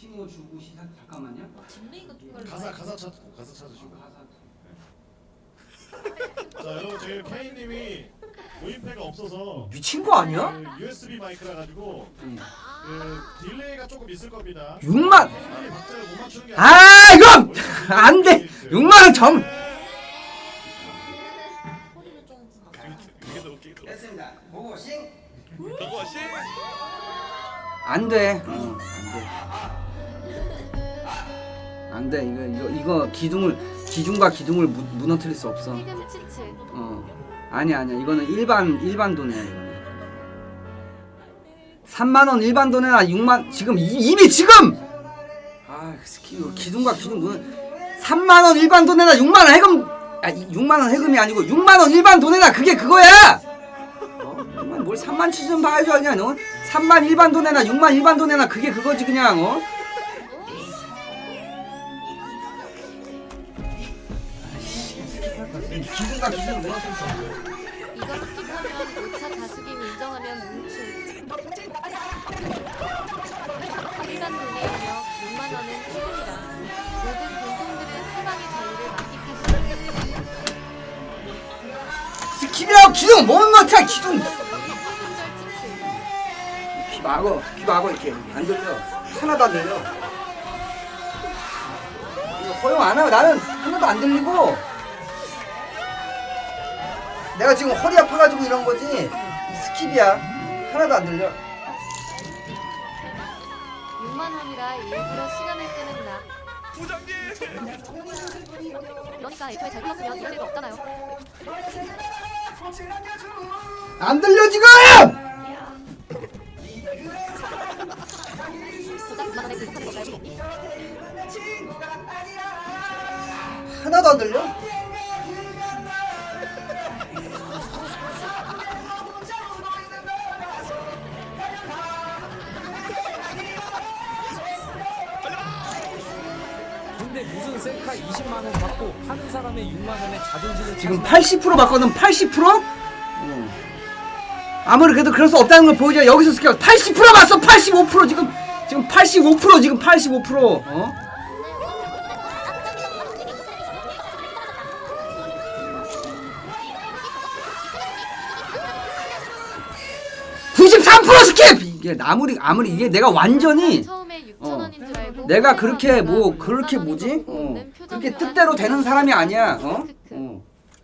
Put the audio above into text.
친구 주고 시작 잠깐만요. 좀 가사 가사 찾 가사 찾으시고. 가사 자 여러분 지금 K님이 모임패가 없어서 미친 거 아니야? 그 USB 마이크라 가지고 응. 그 딜레이가 조금 있을 겁니다. 6만 K님이 박자를 못 맞추는 게아 이거 안 돼. 6만 원 점. 소리를 좀 이게 더 웃기다. 됐습니다. 고고싱. 그것이 안 돼. 어, 안 돼. 안 돼. 이거 이거 이거 기둥을 기둥과 기둥을 무, 무너뜨릴 수 없어. 세금 어. 아니 아니야. 이거는 일반 일반 돈이야, 이거는. 3만 원 일반 돈에나 6만 지금 이, 이미 지금 아, 스키 이거 기둥과 기둥 무너 3만 원 일반 돈에나 6만 원 해금 아, 6만 원 해금이 아니고 6만 원 일반 돈에나 그게 그거야. 어? 뭘 3만 치좀 봐야죠 그냥 너 3만 일반 돈에나 6만 일반 돈에나 그게 그거지 그냥 어? 기둥과 기둥 무너뜨릴 수 없어. 이거 스킵하면 5차 자숙임 인정하면 뭉칠 일반 돈이며 6만 원은 세금이다. 모든 돈통들은 해방의 자유를 만끽하시는 스킵이라고 기둥 뭔 못해 기둥. 손절 치츠 귀 막어 귀 막어 이렇게 안 들려. 하나도 안 들려. 이거 허용 안 하고 나는 하나도 안 들리고 내가 지금 허리 아파가지고 이런 거지? 스킵이야. 하나도 안 들려. 6만 원이라 일부러 시간을 끄는 나. 그러니까 애초에 잘 풀었으면 이럴 일가 없잖아요. 안 들려 지금! 고작 6만 원에 그 못하는 거 알고 있니? 하나도 안 들려 근데 무슨 셀카 20만 원 받고 파는 사람의 6만 원에 자존심을 지금 차지하는 80% 받거든 80%? 어. 아무리 그래도 그럴 수 없다는 걸 보여줘야 여기서 스킵 80% 봤어 85% 지금 지금 85% 지금 85% 어? (93% 스킵) 이게 아무리 아무리 이게 내가 완전히 처음에 6천 어. 원인 줄 알고 내가 그렇게 뭐 6만 그렇게 뭐지? 어. 그렇게 뜻대로 되는 사람이 아니야. 어? 특히